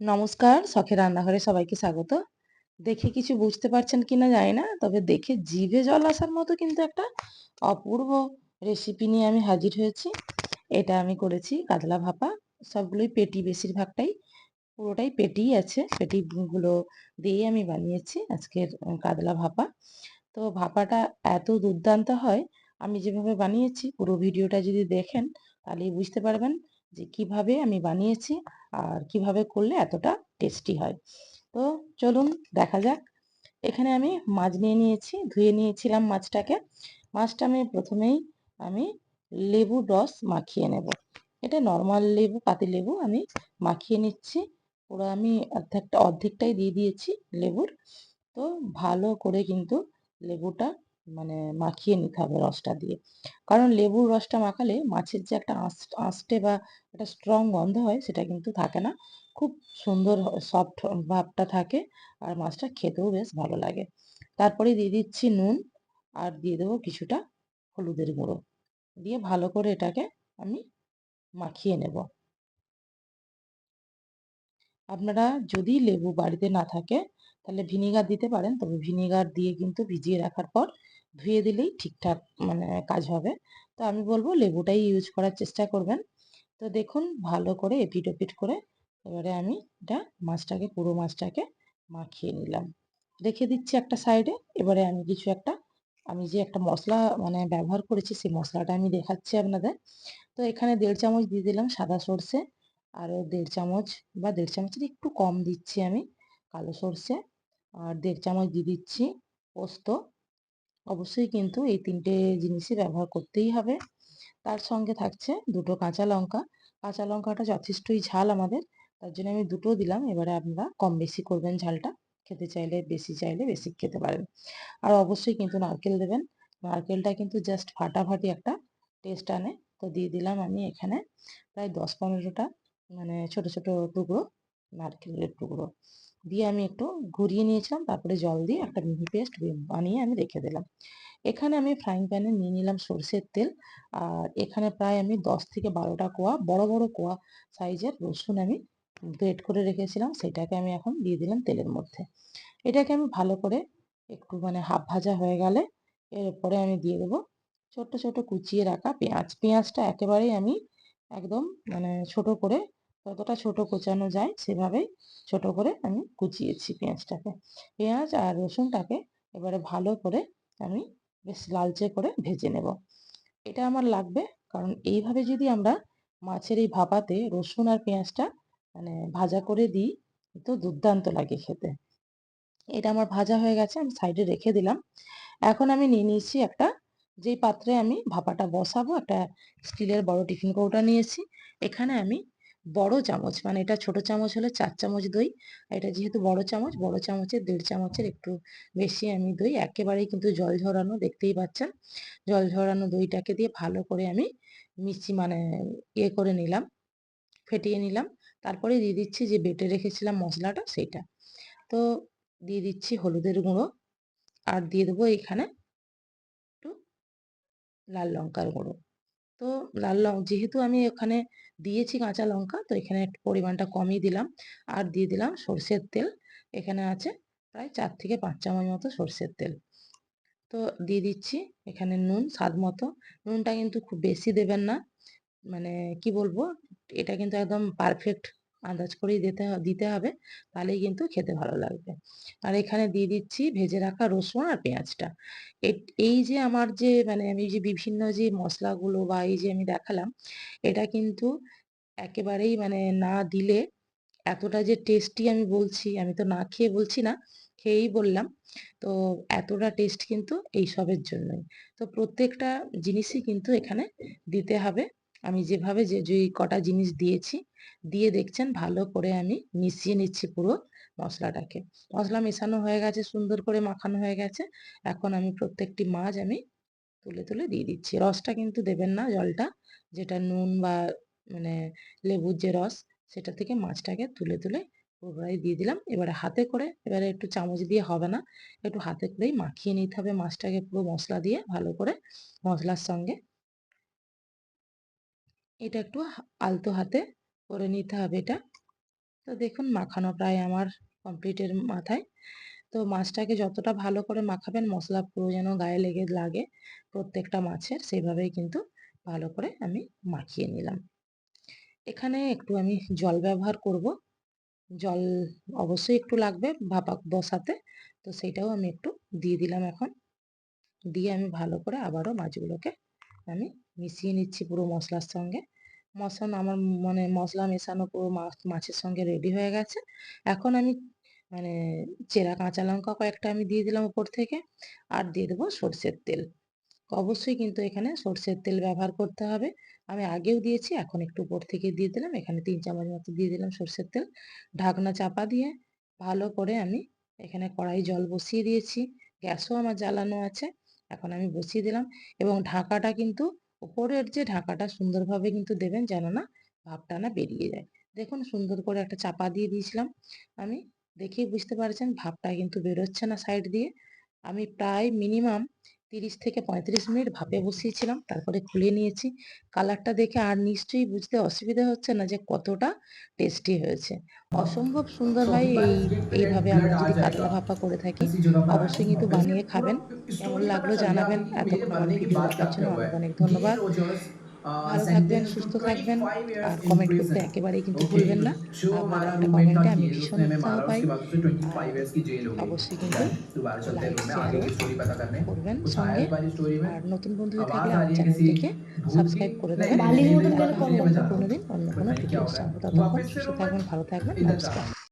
নমস্কার, শখের রান্নাঘরে সবাইকে স্বাগত। দেখে কিছু বুঝতে পারছেন কিনা জানি না। তবে দেখে জিভে জল আসার মতো কিন্তু একটা অপূর্ব রেসিপি নিয়ে আমি হাজির হয়েছি। এটা আমি করেছি কাতলা ভাপা। সবগুলোই পেটি বেশিরভাগটাই পুরোটাই পেটিই আছে। পেটিগুলো দিয়েই আমি বানিয়েছি আজকের কাতলা ভাপা। তো ভাপাটা এত দুর্দান্ত হয়, আমি যেভাবে বানিয়েছি পুরো ভিডিওটা যদি দেখেন তাহলেই বুঝতে পারবেন যে কীভাবে আমি বানিয়েছি আর কীভাবে করলে এতটা টেস্টি হয়। তো চলুন দেখা যাক। এখানে আমি মাছ নিয়ে নিয়েছি, ধুয়ে নিয়েছিলাম মাছটাকে। মাছটা আমি প্রথমেই আমি লেবুর রস মাখিয়ে নেব। এটা নর্মাল লেবু, পাতি লেবু আমি মাখিয়ে নিচ্ছি। পুরো আমি অর্ধেকটা, অর্ধেকটাই দিয়ে দিয়েছি লেবুর। তো ভালো করে কিন্তু লেবুটা মানে মাখিয়ে নিতে হবে রসটা দিয়ে। কারণ লেবুর রসটা মাখালে মাছের যে একটা আঁশটে বা একটা স্ট্রং গন্ধ হয়, সেটা কিন্তু থাকে না। খুব সুন্দর সফট ভাবটা থাকে আর মাছটা খেতেও বেশ ভালো লাগে। তারপরে দিয়ে দিচ্ছি নুন আর দিয়ে দেবো কিছুটা হলুদের গুঁড়ো। দিয়ে ভালো করে এটাকে আমি মাখিয়ে নেব। আপনারা যদি লেবু বাড়িতে না থাকে, তাহলে ভিনিগার দিতে পারেন। তবে ভিনিগার দিয়ে কিন্তু ভিজিয়ে রাখার পর ধুয়ে দিলেই ঠিকঠাক মানে কাজ হবে। তো আমি বলব লেবুটাই ইউজ করার চেষ্টা করবেন। তো দেখুন ভালো করে এপিট ওপিট করে এবারে আমি এটা মাছটাকে, পুরো মাছটাকে মাখিয়ে নিলাম। রেখে দিচ্ছি একটা সাইডে এবারে আমি কিছু একটা, আমি যে একটা মশলা মানে ব্যবহার করেছি সেই মশলাটা আমি দেখাচ্ছি আপনাদের। তো এখানে দেড় চামচ দিয়ে দিলাম সাদা সর্ষে, আরও দেড় চামচ বা দেড় চামচের একটু কম দিচ্ছি আমি কালো সর্ষে। আর দেড় চামচ দিয়ে দিচ্ছি পোস্ত। অবশ্যই কিন্তু এই তিনটে জিনিসই ব্যবহার করতেই হবে। তার সঙ্গে থাকছে দুটো কাঁচা লঙ্কা। কাঁচা লঙ্কাটা যথেষ্টই ঝাল আমাদের, তার জন্য আমি দুটো দিলাম। এবারে আপনারা কম বেশি করবেন ঝালটা, খেতে চাইলে বেশি চাইলে বেশি খেতে পারেন। আর অবশ্যই কিন্তু নারকেল দেবেন। নারকেলটা কিন্তু জাস্ট ফাটাফাটি একটা টেস্ট আনে। তো দিয়ে দিলাম আমি এখানে প্রায় দশ পনেরোটা মানে ছোট ছোট টুকরো নারকেলের টুকরো। দিয়ে আমি একটু ঘুরিয়ে নিয়েছিলাম, তারপরে জল দিয়ে একটা মিহি পেস্ট বানিয়ে আমি রেখে দিলাম। এখানে আমি ফ্রাইং প্যানে নিয়ে নিলাম সর্ষের তেল। আর এখানে প্রায় আমি দশ থেকে বারোটা কোয়া, বড় বড় কোয়া সাইজের রসুন আমি গ্রেট করে রেখেছিলাম, সেটাকে আমি এখন দিয়ে দিলাম তেলের মধ্যে। এটাকে আমি ভালো করে একটু মানে হাফ ভাজা হয়ে গেলে এর উপরে আমি দিয়ে দেবো ছোট্ট ছোট কুচিয়ে রাখা পেঁয়াজ। পেঁয়াজটা একেবারেই আমি একদম মানে ছোট করে যতটা ছোট কোচানো যায় সেভাবেই ছোট করে আমি কুচিয়েছি পেঁয়াজটাকে। পেঁয়াজ আর রসুনটাকে এবারে ভালো করে আমি বেশ লালচে করে ভেজে নেব। এটা আমার লাগবে কারণ এইভাবে যদি আমরা মাছের এই ভাপাতে রসুন আর পেঁয়াজটা মানে ভাজা করে দিই, তো দুর্দান্ত লাগে খেতে। এটা আমার ভাজা হয়ে গেছে, আমি সাইডে রেখে দিলাম। এখন আমি নিয়ে নিয়েছি একটা, যেই পাত্রে আমি ভাপাটা বসাবো, একটা স্টিলের বড় টিফিন কৌটা নিয়েছি। এখানে আমি বড় চামচ মানে এটা ছোট চামচ হলে চার চামচ দই, আর এটা যেহেতু বড় চামচ, বড় চামচের দেড় চামচের একটু বেশি আমি দই, একেবারেই কিন্তু জল ঝরানো, দেখতেই পাচ্ছেন? জল ঝরানো দইটাকে দিয়ে ভালো করে আমি মিষ্টি মানে ইয়ে করে নিলাম, ফেটিয়ে নিলাম। তারপরে দিয়ে দিচ্ছি যে বেটে রেখেছিলাম মশলাটা, সেইটা। তো দিয়ে দিচ্ছি হলুদের গুঁড়ো, আর দিয়ে দেবো এখানে একটু লাল লঙ্কার গুঁড়ো। তো লাল লং, যেহেতু আমি ওখানে দিয়েছি কাঁচা লঙ্কা, তো এখানে একটু পরিমাণটা কমই দিলাম। আর দিয়ে দিলাম সর্ষের তেল, এখানে আছে প্রায় চার থেকে পাঁচ চামচ মতো সর্ষের তেল। তো দিয়ে দিচ্ছি এখানে নুন, স্বাদ মতো। নুনটা কিন্তু খুব বেশি দেবেন না। মানে কি বলব, এটা কিন্তু একদম পারফেক্ট আন্দাজ করেই দিতে দিতে হবে। তাহলেই কিন্তু খেতে ভালো লাগবে। আর এখানে দিয়ে দিচ্ছি ভেজে রাখা রসুন আর পেঁয়াজটা। এই যে আমার যে মানে আমি যে বিভিন্ন যে মশলাগুলো বা এই যে আমি দেখালাম, এটা কিন্তু একেবারেই মানে না দিলে এতটা যে টেস্টি আমি বলছি, আমি তো না খেয়ে বলছি না, খেয়েই বললাম। তো এতটা টেস্ট কিন্তু এই সবের জন্যই। তো প্রত্যেকটা জিনিসই কিন্তু এখানে দিতে হবে। আমি যেভাবে যে যে কটা জিনিস দিয়েছি, দিয়ে দেখছেন ভালো করে আমি মিশিয়ে নিচ্ছি পুরো মশলাটাকে। মশলা মেশানো হয়ে গেছে, সুন্দর করে মাখানো হয়ে গেছে। এখন আমি প্রত্যেকটি মাছ আমি তুলে তুলে দিয়ে দিচ্ছি। রসটা কিন্তু দেবেন না জলটা, যেটা নুন বা মানে লেবুর যে রস, সেটা থেকে মাছটাকে তুলে তুলে পুরোটাই দিয়ে দিলাম। এবারে হাতে করে, এবারে একটু চামচ দিয়ে হবে না, একটু হাতে করেই মাখিয়ে নিতে হবে মাছটাকে পুরো মশলা দিয়ে ভালো করে মশলার সঙ্গে। এটা একটু আলতো হাতে করে নিতে হবে এটা। তো দেখুন, মাখানো প্রায় আমার কমপ্লিটের মাথায়। তো মাছটাকে যতটা ভালো করে মাখাবেন, মশলা পুরো যেন গায়ে লেগে লাগে প্রত্যেকটা মাছের সেইভাবেই কিন্তু ভালো করে আমি মাখিয়ে নিলাম। এখানে একটু আমি জল ব্যবহার করব। জল অবশ্যই একটু লাগবে ভাপা বসাতে। তো সেটাও আমি একটু দিয়ে দিলাম এখন। দিয়ে আমি ভালো করে আবারও মাছগুলোকে আমি মিশিয়ে নিচ্ছি পুরো মশলার সঙ্গে। মশলা আমার মানে মশলা মেশানো পুরো মাছ, মাছের সঙ্গে রেডি হয়ে গেছে। এখন আমি মানে চেরা কাঁচা লঙ্কা কয়েকটা আমি দিয়ে দিলাম উপর থেকে আর দিয়ে দেবো সর্ষের তেল। অবশ্যই কিন্তু এখানে সর্ষের তেল ব্যবহার করতে হবে। আমি আগেও দিয়েছি, এখন একটু উপর থেকে দিয়ে দিলাম। এখানে তিন চামচ মতো দিয়ে দিলাম সর্ষের তেল। ঢাকনা চাপা দিয়ে ভালো করে আমি এখানে কড়াই জল বসিয়ে দিয়েছি। গ্যাসও আমার জ্বালানো আছে। এখন আমি বসিয়ে দিলাম এবং ঢাকাটা কিন্তু ওপরের যে ঢাকাটা সুন্দরভাবে কিন্তু দেবেন যেন না ভাবটা না বেরিয়ে যায়। দেখুন সুন্দর করে একটা চাপা দিয়ে দিয়েছিলাম। আমি দেখেই বুঝতে পারছেন ভাবটা কিন্তু বেরোচ্ছে না সাইড দিয়ে। আমি প্রায় মিনিমাম তিরিশ থেকে পঁয়ত্রিশ মিনিট ভাপে বসিয়েছিলাম, তারপরে খুলে নিয়েছি। কালারটা দেখে আর নিশ্চয়ই বুঝতে অসুবিধা হচ্ছে না যে কতটা টেস্টি হয়েছে। অসম্ভব সুন্দর হয় এই, এইভাবে আমরা যদি কাতলা ভাপা করে থাকি। অবশ্যই কিন্তু বানিয়ে খাবেন। কেমন লাগল জানাবেন। এতক্ষণ অনেক অনেক ধন্যবাদ। ভালো থাকবেন সুস্থ থাকবেন আর কমেন্ট করতে একেবারেই কিন্তু ভুলবেন না। আপনার একটা কমেন্টে আমি ভীষণ উৎসাহ পাই। অবশ্যই কিন্তু করবেন সঙ্গে। আর নতুন বন্ধু থাকলে আমার চ্যানেলটিকে সাবস্ক্রাইব করে দেবেন। বালির মতন দেখা করে হবে অন্য কোনোদিন অন্য কোনো ভিডিওর সঙ্গে। সুস্থ থাকবেন ভালো থাকবেন। নমস্কার।